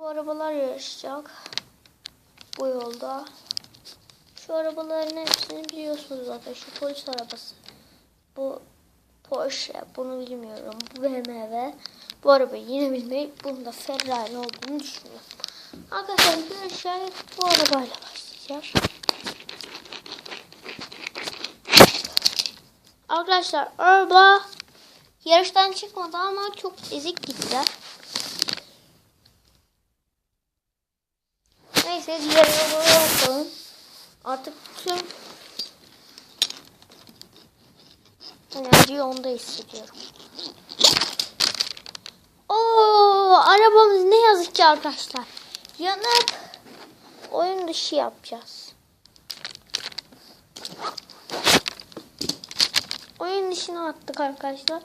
Bu arabalar yarışacak. Bu yolda. Şu arabaların hepsini biliyorsunuz zaten. Şu polis arabası. Bu Porsche. Bunu bilmiyorum. Bu BMW. Bu arabayı yine bilmeyi. Bunun da Ferrari olduğunu düşünüyorum. Arkadaşlar görüşe bu arabayla başlayacağız. Arkadaşlar araba yarıştan çıkmadı ama çok ezik gitti. Neyse diğer arabalara bakalım. Artık tüm enerjiyi onda hissediyorum. Oo, arabamız ne yazık ki arkadaşlar. Yanıp oyun dışı yapacağız. Oyun dışına attık arkadaşlar.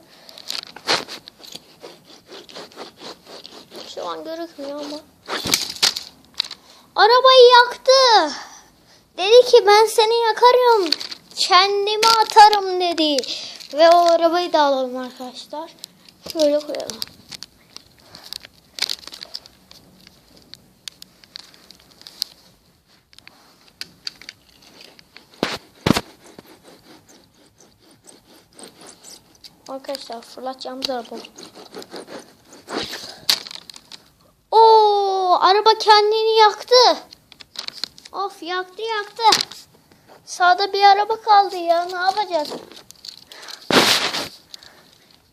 Şu an görükmüyor ama. Arabayı yaktı. Ki ben seni yakarım. Kendimi atarım dedi. Ve o arabayı da alalım arkadaşlar. Şöyle koyalım. Arkadaşlar fırlatacağımız araba. Oo, araba kendini yaktı. Of yaktı yaktı. Sağda bir araba kaldı ya. Ne yapacağız?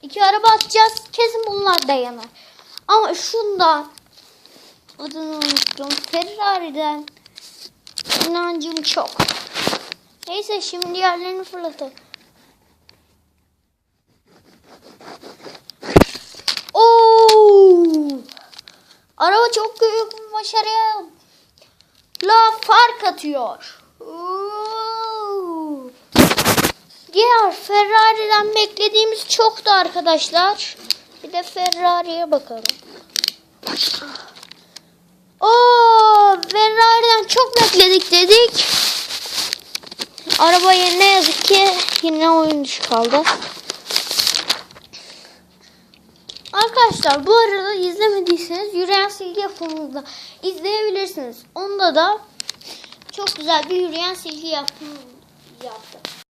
İki araba atacağız. Kesin bunlar da yanar. Ama şundan adını unuttum. Ferrari'den inancım çok. Neyse şimdi diğerlerini fırlatalım. Oo! Araba çok büyük bir. La fark atıyor. Diğer Ferrari'den beklediğimiz çoktu arkadaşlar. Bir de Ferrari'ye bakalım. Oo, Ferrari'den çok bekledik dedik. Araba ne yazık ki yine oyun dışı kaldı. Arkadaşlar bu arada izlemediyseniz yürüyen silgi yapımını da izleyebilirsiniz. Onda da çok güzel bir yürüyen silgi yapımı yaptım.